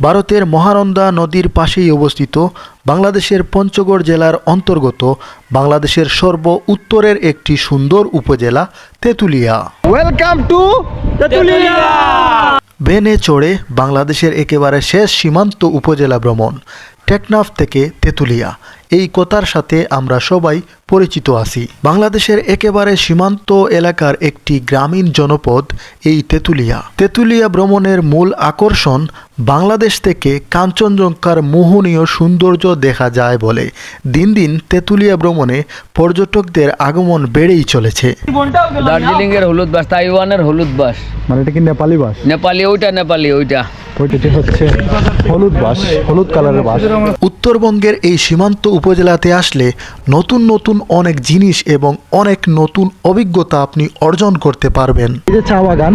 ভারতের মহানন্দা নদীর পাশেই অবস্থিত বাংলাদেশের পঞ্চগড় জেলার অন্তর্গত বাংলাদেশের সর্ব উত্তরের একটি সুন্দর উপজেলা তেঁতুলিয়া। Welcome to Tetulia! ভেনে চড়ে বাংলাদেশের একেবারে শেষ সীমান্ত উপজেলা ভ্রমণ টেকনাফ থেকে তেঁতুলিয়া। এই কথার সাথে আমরা সবাই পরিচিত আছি। বাংলাদেশের একেবারে সীমান্ত এলাকার একটি গ্রামীণ জনপদ এই তেঁতুলিয়া। তেঁতুলিয়া ভ্রমণের মূল আকর্ষণ বাংলাদেশ থেকে কাঞ্চনজঙ্ঘার মোহনীয় সৌন্দর্য দেখা যায় বলে। দিন দিন তেঁতুলিয়া ভ্রমণে পর্যটকদের আগমন বেড়েই চলেছে। দার্জিলিং এর হলুদ বাস তাইওয়ানের হলুদ বাস। মানে এটা কি নেপালি বাস? নেপালি ওইটা নেপালি ওইটা। ওইটা হচ্ছে হলুদ বাস হলুদ কালারের বাস উত্তরবঙ্গের এই সীমান্ত উপজেলাতে আসলে নতুন নতুন অনেক জিনিস এবং অনেক নতুন অভিজ্ঞতা আপনি অর্জন করতে পারবেন। এই যে চা বাগান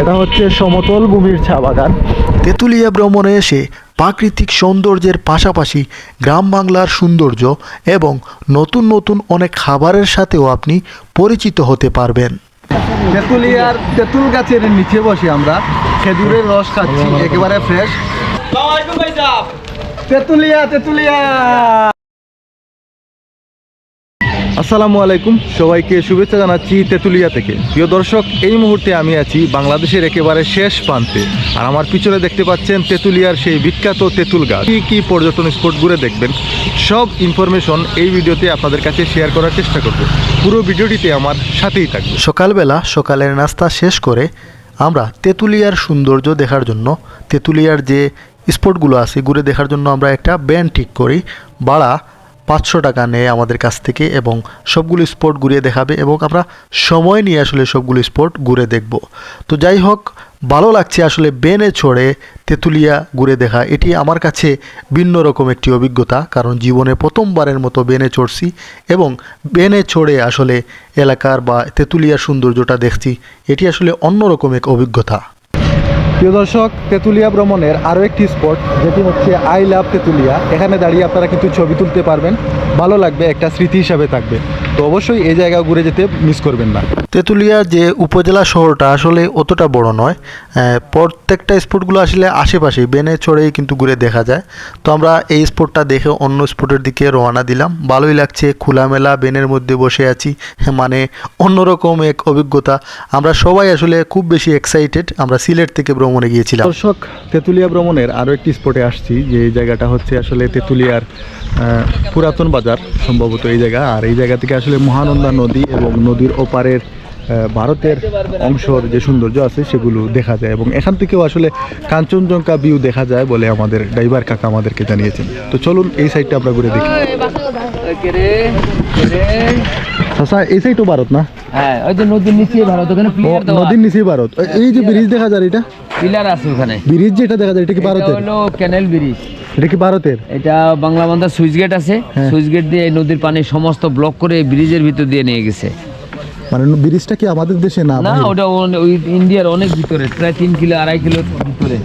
এটা হচ্ছে সমতল ভূমির চা বাগান। তেঁতুলিয়া ভ্রমণে এসে প্রাকৃতিক সৌন্দর্যের পাশাপাশি গ্রাম বাংলার সৌন্দর্য এবং নতুন নতুন অনেক খাবারের সাথেও আপনি পরিচিত হতে পারবেন। তেঁতুলিয়ার তেঁতুল গাছের নিচে বসে আমরা। খেজুরের রস খাচ্ছি একেবারে ফ্রেশ তেঁতুলিয়া তেঁতুলিয়া! আসসালামু আলাইকুম। সবাইকে শুভেচ্ছা জানাচ্ছি তেঁতুলিয়া থেকে। প্রিয় দর্শক, এই মুহূর্তে আমি আছি বাংলাদেশের একেবারে শেষ প্রান্তে। আর আমার পিছনে দেখতে পাচ্ছেন তেঁতুলিয়ার সেই বিখ্যাত তেঁতুল গাছ। কী কী পর্যটন স্পট ঘুরে দেখবেন? সব ইনফরমেশন এই ভিডিওতে আপনাদের কাছে শেয়ার করার চেষ্টা করব। পুরো ভিডিওটিতে আমার সাথেই থাকবে সকালবেলা সকালের নাস্তা শেষ করে আমরা তেঁতুলিয়ার সৌন্দর্য দেখার জন্য, তেঁতুলিয়ার যে স্পটগুলো আছে ঘুরে দেখার জন্য আমরা একটা ব্যান ঠিক করি। ভাড়া পাঁচশো টাকা নেয় আমাদের কাছ থেকে এবং সবগুলো স্পট ঘুরিয়ে দেখাবে এবং আমরা সময় নিয়ে আসলে সবগুলো স্পট ঘুরে দেখব। তো যাই হোক, ভালো লাগছে আসলে বেনে ছড়ে তেঁতুলিয়া ঘুরে দেখা। এটি আমার কাছে ভিন্ন রকম একটি অভিজ্ঞতা, কারণ জীবনে প্রথমবারের মতো বেনে চড়ছি এবং বেনে চড়ে আসলে এলাকার বা তেঁতুলিয়ার সৌন্দর্যটা দেখছি। এটি আসলে অন্যরকম এক অভিজ্ঞতা। প্রিয় দর্শক, তেঁতুলিয়া ভ্রমণের আরও একটি স্পট যেটি হচ্ছে আই লাভ তেঁতুলিয়া। এখানে দাঁড়িয়ে আপনারা কিন্তু ছবি তুলতে পারবেন। ভালো লাগবে, একটা স্মৃতি হিসাবে থাকবে। তো অবশ্যই এই জায়গা ঘুরে যেতে মিস করবেন না। তেঁতুলিয়া যে উপজেলা শহরটা আসলে অতটা বড় নয় প্রত্যেকটা স্পটগুলো আসলে আশেপাশে, বেনে চড়েই কিন্তু ঘুরে দেখা যায়। তো আমরা এই স্পটটা দেখে অন্য স্পটের দিকে রওনা দিলাম। ভালোই লাগছে, খোলামেলা, বেনের মধ্যে বসে আছি। মানে অন্যরকম এক অভিজ্ঞতা। আমরা সবাই আসলে খুব বেশি এক্সাইটেড আমরা সিলেট থেকে ভ্রমণে গিয়েছিলাম। দর্শক, তেঁতুলিয়া ভ্রমণের আরও একটি স্পটে আসছি। যে এই জায়গাটা হচ্ছে আসলে তেঁতুলিয়ার পুরাতন বাজার, সম্ভবত এই জায়গা। আর এই জায়গা থেকে আসলে মহানন্দা নদী এবং নদীর ওপারের ভারতের অংশর যে সৌন্দর্য আছে সেগুলো দেখা যায় এবং এখান থেকেও আসলে কাঞ্চনজঙ্ঘা ভিউ দেখা যায় বলে আমাদের ড্রাইভার কাকা আমাদেরকে জানিয়েছেন। তো চলুন এই সাইডটা আমরা ঘুরে দেখি। আচ্ছা এই সাইডও ভারত না? হ্যাঁ ওই যে নদীর নিচে ভারত ওখানে ও, দেওয়া নদীর নিচেই ভারত। এই- যে ব্রিজ দেখা যায় এটা? পিলার আছে ওখানে। ব্রিজ যেটা দেখা যায় এটা কি ভারতের? হলো ক্যানেল ব্রিজ এটা কি ভারতের? এটা বাংলা বান্ধার সুইচ গেট আছে। হ্যাঁ। সুইচ গেট দিয়ে এই নদীর পানি সমস্ত ব্লক করে ব্রিজের ভিতর দিয়ে নিয়ে গেছে। মানে ব্রিজটা কি আমাদের দেশে না না ওটা ওই ইন্ডিয়ার অনেক ভিতরে প্রায় তিন কিলো আড়াই কিলো ভিতরে।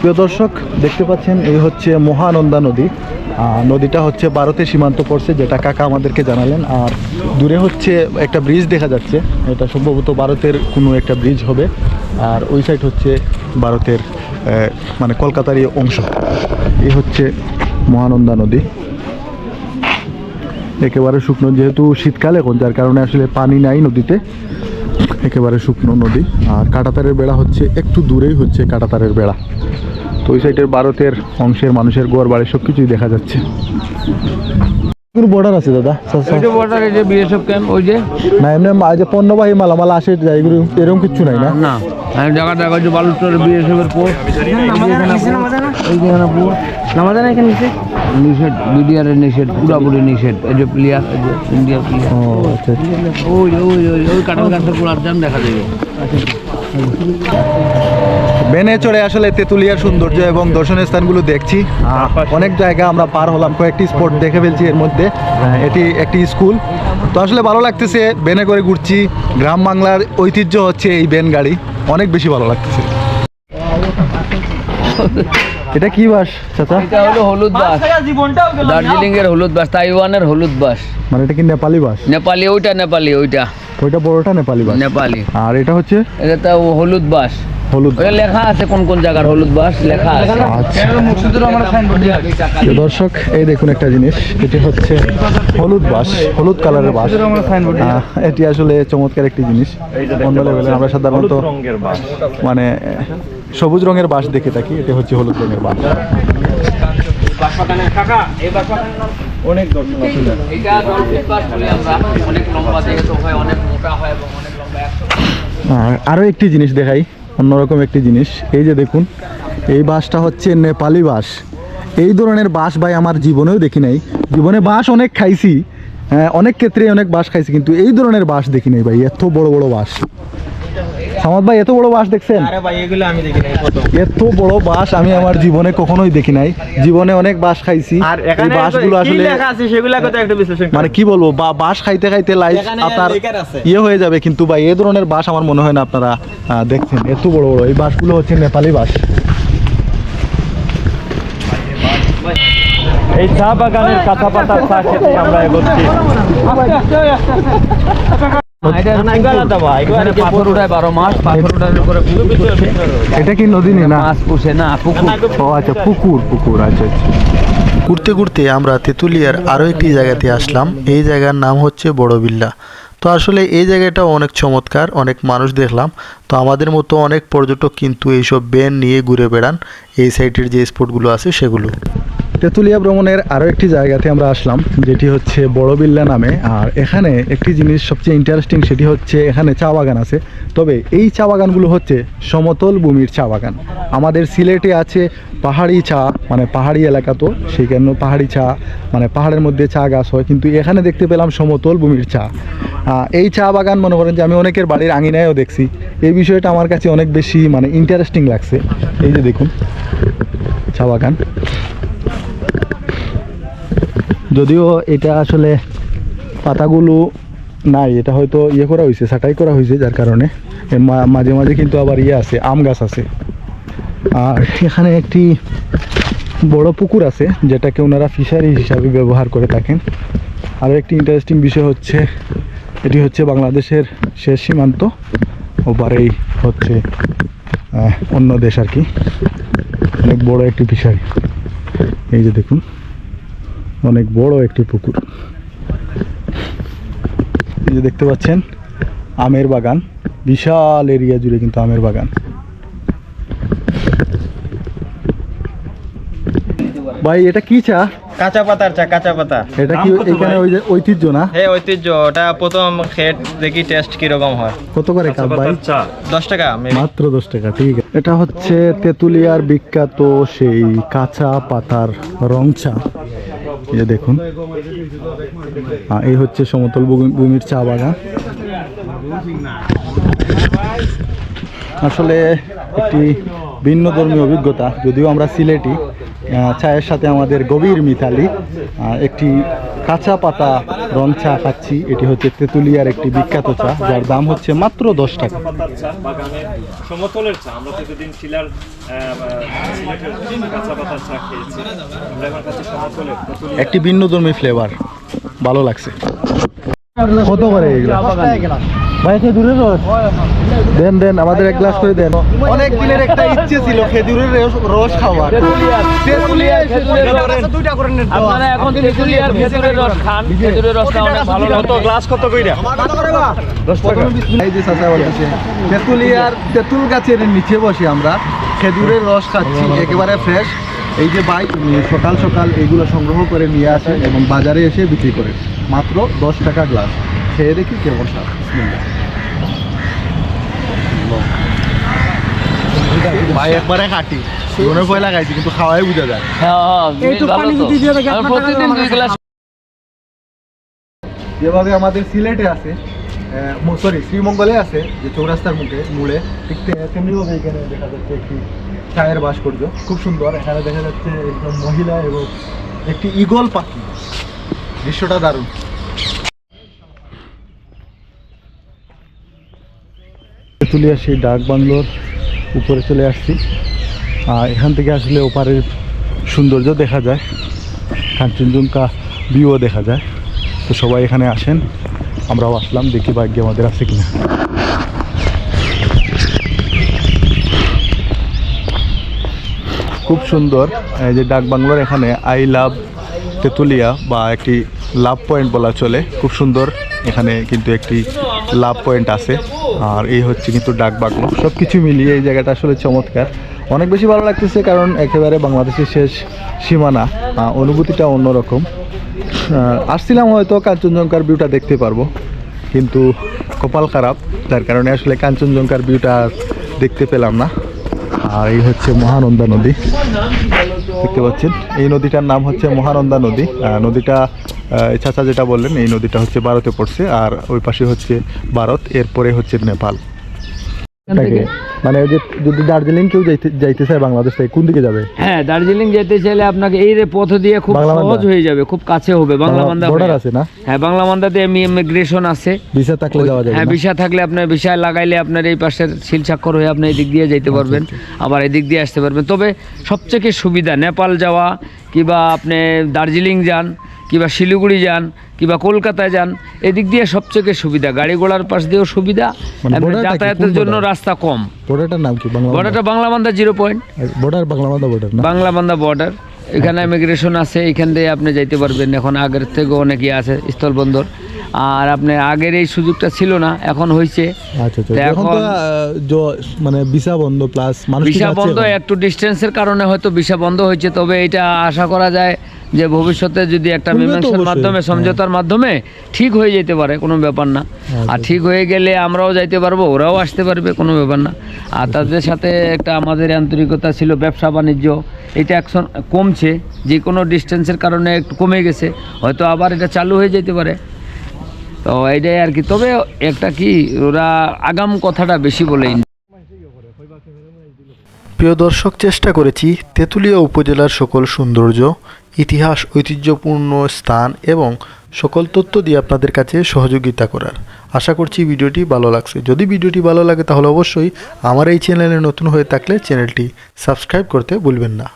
প্রিয় দর্শক দেখতে পাচ্ছেন এই হচ্ছে মহানন্দা নদী। নদীটা হচ্ছে ভারতের সীমান্ত পড়ছে যেটা কাকা আমাদেরকে জানালেন। আর দূরে হচ্ছে একটা ব্রিজ দেখা যাচ্ছে। এটা সম্ভবত ভারতের কোনো একটা ব্রিজ হবে। আর ওই সাইড হচ্ছে ভারতের মানে কলকাতারই অংশ। এই হচ্ছে মহানন্দা নদী। একেবারে শুকনো, যেহেতু শীতকালে এখন, যার কারণে আসলে পানি নাই নদীতে। একেবারে শুকনো নদী। আর কাটাতারের বেড়া হচ্ছে, একটু দূরেই হচ্ছে কাটাতারের বেড়া। তো ওই সাইডের ভারতের অংশের মানুষের গোয়ার বাড়ি সব কিছুই দেখা যাচ্ছে। কোনো বর্ডার আছে দাদা ওই যে বর্ডার এই যে বিএসএফ ক্যাম্প ওই যে? না এমনি যে পণ্যবাহী মালামাল আসে যায় এগুলো এরকম কিচ্ছু নাই না? না আমি জায়গা জায়গা যে বালুচর বিএসএফ এর পোস্ট এই যে এখানে পোস্ট এখানে নিষেধ নিষেধ বিডিআর এর নিষেধ পুরাপুরি নিষেধ। এই যে প্লেয়ার এই যে ইন্ডিয়ার প্লেয়ার ও আচ্ছা ওই ওই ওই ওই কাটাল কাটতে পুরার জাম দেখা যাবে বেনে চড়ে আসলে তেঁতুলিয়ার সৌন্দর্য এবং দর্শনীয় স্থানগুলো দেখছি। অনেক জায়গা আমরা পার হলাম কয়েকটি স্পট দেখে ফেলছি এর মধ্যে। এটি একটি স্কুল। তো আসলে ভালো লাগতেছে বেনে করে ঘুরছি। গ্রাম বাংলার ঐতিহ্য হচ্ছে এই বেন গাড়ি। অনেক বেশি ভালো লাগতেছে। এটা কি বাস চাচা? এটা হলো হলুদ বাস। দার্জিলিং এর হলুদ বাস তাইওয়ানের হলুদ বাস। মানে এটা কি নেপালি বাস? নেপালি ওইটা নেপালি ওইটা। ওইটা বড়টা নেপালি বাস। নেপালি। আর এটা হচ্ছে? এটা তো হলুদ বাস। হলুদ লেখা আছে কোন কোন জায়গার হলুদ বাস লেখা আছে। আচ্ছা। দর্শক এই দেখুন একটা জিনিস এটি হচ্ছে হলুদ বাস হলুদ কালারের বাস। এটি আসলে চমৎকার একটি জিনিস। অন্য আমরা সাধারণত মানে সবুজ রঙের বাস দেখে থাকি এটি হচ্ছে হলুদ রঙের বাস। এটা বাস বলি আমরা। অনেক লম্বা হয় অনেক মোটা হয় এবং অনেক লম্বা আরও একটি জিনিস দেখাই। অন্যরকম একটি জিনিস। এই যে দেখুন এই বাসটা হচ্ছে নেপালি বাস। এই ধরনের বাস ভাই আমার জীবনেও দেখি নাই। জীবনে বাস অনেক খাইছি হ্যাঁ, অনেক ক্ষেত্রে অনেক বাস খাইছি কিন্তু এই ধরনের বাস দেখি নাই ভাই এত বড় বড় বাস। সামাদ ভাই এত বড় বাস দেখছেন? আরে ভাই এগুলো আমি দেখি নাই এত বড় বাস আমি আমার জীবনে কখনোই দেখি নাই। জীবনে অনেক বাস খাইছি। আর এই এখানে বাসগুলো আসলে লেখা আছে সেগুলা কথা একটু বিশ্লেষণ মানে কি বলব বা বাস খাইতে খাইতে লাইফ আপনার ইয়ে হয়ে যাবে কিন্তু ভাই এই ধরনের বাস আমার মনে হয় না আপনারা দেখছেন। এত বড় বড় এই বাসগুলো হচ্ছে নেপালি বাস। এই চা বাগানের কাঁচা পাতা চা খেতে আমরা এগোচ্ছি। এটা কি নদী না? মাছ পুষে না পুকুর। ও আচ্ছা পুকুর পুকুর আচ্ছা আচ্ছা। ঘুরতে ঘুরতে আমরা তেঁতুলিয়ার আরও একটি জায়গাতে আসলাম। এই জায়গার নাম হচ্ছে বড়বিল্লা। তো আসলে এই জায়গাটা অনেক চমৎকার অনেক মানুষ দেখলাম। তো আমাদের মতো অনেক পর্যটক কিন্তু এইসব ব্যান নিয়ে ঘুরে বেড়ান। এই সাইটের যে স্পটগুলো আছে সেগুলো। তেঁতুলিয়া ভ্রমণের আরও একটি জায়গাতে আমরা আসলাম, যেটি হচ্ছে বড়বিল্লা নামে। আর এখানে একটি জিনিস সবচেয়ে ইন্টারেস্টিং সেটি হচ্ছে এখানে চা বাগান আছে। তবে এই চা বাগানগুলো হচ্ছে সমতল ভূমির চা বাগান। আমাদের সিলেটে আছে পাহাড়ি চা মানে পাহাড়ি এলাকা তো, সেই কারণে পাহাড়ি চা মানে পাহাড়ের মধ্যে চা গাছ হয়। কিন্তু এখানে দেখতে পেলাম সমতল ভূমির চা। এই চা বাগান মনে করেন যে আমি অনেকের বাড়ির আঙিনায়ও দেখছি। এই বিষয়টা আমার কাছে অনেক বেশি মানে ইন্টারেস্টিং লাগছে। এই যে দেখুন, চা বাগান। যদিও এটা আসলে পাতাগুলো নাই, এটা হয়তো ইয়ে করা হয়েছে ছাটাই করা হয়েছে যার কারণে। মাঝে মাঝে কিন্তু আবার ইয়ে আছে, আম গাছ আছে। আর এখানে একটি বড় পুকুর আছে, যেটাকে ওনারা ফিশারি হিসাবে ব্যবহার করে থাকেন। আরও একটি ইন্টারেস্টিং বিষয় হচ্ছে, এটি হচ্ছে বাংলাদেশের শেষ সীমান্ত ওপারেই হচ্ছে অন্য দেশ আর কি। অনেক বড় একটি ফিশারি। এই যে দেখুন। অনেক বড় একটি পুকুর। এই যে দেখতে পাচ্ছেন আমের বাগান। বিশাল এরিয়া জুড়ে কিন্তু আমের বাগান। ভাই এটা কি চা? কাঁচা পাতার চা কাঁচা পাতা। এটা কি এখানে ওই যে ঐতিহ্য না? হ্যাঁ ঐতিহ্য ওটা প্রথম খেট দেখি টেস্ট কীরকম হয়। কত করে কাপ ভাই? চা। দশ টাকা মাত্র দশ টাকা ঠিক আছে। এটা হচ্ছে তেঁতুলিয়ার বিখ্যাত সেই কাঁচা পাতার রং চা। যে দেখুন। এই হচ্ছে সমতল ভূমির চা বাগান। আসলে একটি ভিন্ন ধর্মীয় অভিজ্ঞতা, যদিও আমরা সিলেটি চায়ের সাথে আমাদের গভীর মিতালি একটি কাঁচা পাতা রং চা খাচ্ছি। এটি হচ্ছে তেঁতুলিয়ার একটি বিখ্যাত চা যার দাম হচ্ছে মাত্র দশ টাকা। সমতলের চা। আমরা প্রতিদিন শিলার কাঁচা পাতার চা খেয়েছি। একটি ভিন্ন ধর্মী ফ্লেভার ভালো লাগছে। কত করে এগুলো? ভাই খেজুরের রস দেন দেন আমাদের এক গ্লাস করে দেন। অনেক দিনের একটা ইচ্ছে ছিল খেজুরের রস- রস খাওয়ার। আপনারা এখন তেঁতুলিয়ার খেজুরের রস খান খেজুরের রসটা অনেক ভালো লাগে। গ্লাস কত কইরা? এই যে চাচা বলতেছে তেঁতুলিয়ার তেঁতুল গাছের নিচে বসে আমরা খেজুরের রস খাচ্ছি একেবারে ফ্রেশ। এই যে বাইক সকাল সকাল এগুলো সংগ্রহ করে নিয়ে আসে এবং বাজারে এসে বিক্রি করে। মাত্র দশ টাকা গ্লাস। খেয়ে দেখি কেমন স্বাদ। ভাই একবারে খাটি। জীবনে পয়লা খাইছি কিন্তু খাওয়াই বোঝা যায়। হ্যাঁ হ্যাঁ বেশ ভালো তো। আমি প্রতিদিন দুই গ্লাস যেভাবে আমাদের সিলেটে আছে সরি শ্রীমঙ্গলে আছে যে চৌরাস্তার মুখে মূলে। ঠিক তে- তেমনিভাবে এখানে দেখা যাচ্ছে একটি চায়ের ভাস্কর্য। খুব সুন্দর। এখানে দেখা যাচ্ছে একজন মহিলা এবং একটি ইগল পাখি। দৃশ্যটা দারুণ। তেঁতুলিয়া সেই ডাক বাংলোর উপরে চলে আসছি। আর এখান থেকে আসলে ওপারের সৌন্দর্য দেখা যায়। কাঞ্চনজঙ্ঘা ভিউও দেখা যায়। তো সবাই এখানে আসেন। আমরাও আসলাম, দেখি ভাগ্যে আমাদের আছে কিনা। খুব সুন্দর। যে ডাক বাংলোর এখানে আই লাভ তেঁতুলিয়া বা একটি লাভ পয়েন্ট বলা চলে। খুব সুন্দর এখানে কিন্তু একটি লাভ পয়েন্ট আছে। আর এই হচ্ছে কিন্তু ডাক বাংলো সব কিছু মিলিয়ে এই জায়গাটা আসলে চমৎকার। অনেক বেশি ভালো লাগতেছে কারণ একেবারে বাংলাদেশের শেষ সীমানা অনুভূতিটা অন্যরকম। আসছিলাম হয়তো কাঞ্চনজঙ্ঘার ভিউটা দেখতে পারব, কিন্তু কপাল খারাপ। তার কারণে আসলে কাঞ্চনজঙ্ঘার ভিউটা দেখতে পেলাম না। আর এই হচ্ছে মহানন্দা নদী। দেখতে পাচ্ছেন, এই নদীটার নাম হচ্ছে মহানন্দা নদী। নদীটা চাচা যেটা বললেন এই নদীটা হচ্ছে ভারতে পড়ছে আর ওই পাশে হচ্ছে ভারত এরপরে হচ্ছে নেপাল। মানে যে যদি দার্জিলিং কেউ যাইতে যাইতে চায় বাংলাদেশ থেকে কোন দিকে যাবে? হ্যাঁ দার্জিলিং যেতে চাইলে আপনাকে এই রে পথ দিয়ে খুব সহজ হয়ে যাবে খুব কাছে হবে বাংলাবান্ধা বর্ডার আছে না? হ্যাঁ বাংলাবান্ধাতে ইমিগ্রেশন আছে। ভিসা থাকলে যাওয়া যাবে হ্যাঁ ভিসা থাকলে আপনার ভিসা লাগাইলে আপনার এই পাশের শিল স্বাক্ষর হয়ে আপনি এদিক দিয়ে যেতে আচ্ছা, পারবেন আবার এদিক দিয়ে আসতে পারবেন। তবে সবথেকে সুবিধা নেপাল যাওয়া কিংবা আপনি দার্জিলিং যান কিংবা শিলিগুড়ি যান কিংবা কলকাতায় যান এদিক দিয়ে সবথেকে সুবিধা। গাড়ি ঘোড়ার পাশ দিয়েও সুবিধা মানে? যাতায়াতের জন্য রাস্তা কম। বর্ডারটার নাম কি? বাংলা বর্ডারটা Banglabandha zero point border Bangla border না? বাংলাবান্ধা বর্ডার এখানে ইমিগ্রেশন আছে এখান দিয়ে আপনি যাইতে পারবেন। এখন আগের থেকে অনেকই আছে স্থলবন্দর। আর আপনার আগের এই সুযোগটা ছিল না এখন হয়েছে আচ্ছা আচ্ছা এখন মানে ভিসা বন্ধ প্লাস ভিসা বন্ধ একটু ডিস্টেন্সের কারণে হয়তো ভিসা বন্ধ হয়েছে তবে এটা আশা করা যায় যে ভবিষ্যতে যদি একটা মীমাংসার মাধ্যমে হ্যাঁ। সমঝোতার মাধ্যমে ঠিক হয়ে যেতে পারে কোনো ব্যাপার না। আর ঠিক। হয়ে গেলে আমরাও যাইতে পারব ওরাও আসতে পারবে কোনো ব্যাপার না। আর তাদের সাথে একটা আমাদের আন্তরিকতা ছিল ব্যবসা বাণিজ্য এটা এখন কমছে যে কোনো ডিস্টেন্সের কারণে একটু কমে গেছে হয়তো আবার এটা চালু হয়ে যেতে পারে। তো এটাই আর কি। তবে একটা কি ওরা আগাম কথাটা বেশি বলে প্রিয় দর্শক চেষ্টা করেছি তেঁতুলিয়া উপজেলার সকল সৌন্দর্য ইতিহাস, ঐতিহ্যপূর্ণ স্থান এবং সকল তথ্য দিয়ে আপনাদের কাছে সহযোগিতা করার। আশা করছি ভিডিওটি ভালো লাগছে। যদি ভিডিওটি ভালো লাগে তাহলে অবশ্যই আমার এই চ্যানেলে নতুন হয়ে থাকলে চ্যানেলটি সাবস্ক্রাইব করতে ভুলবেন না।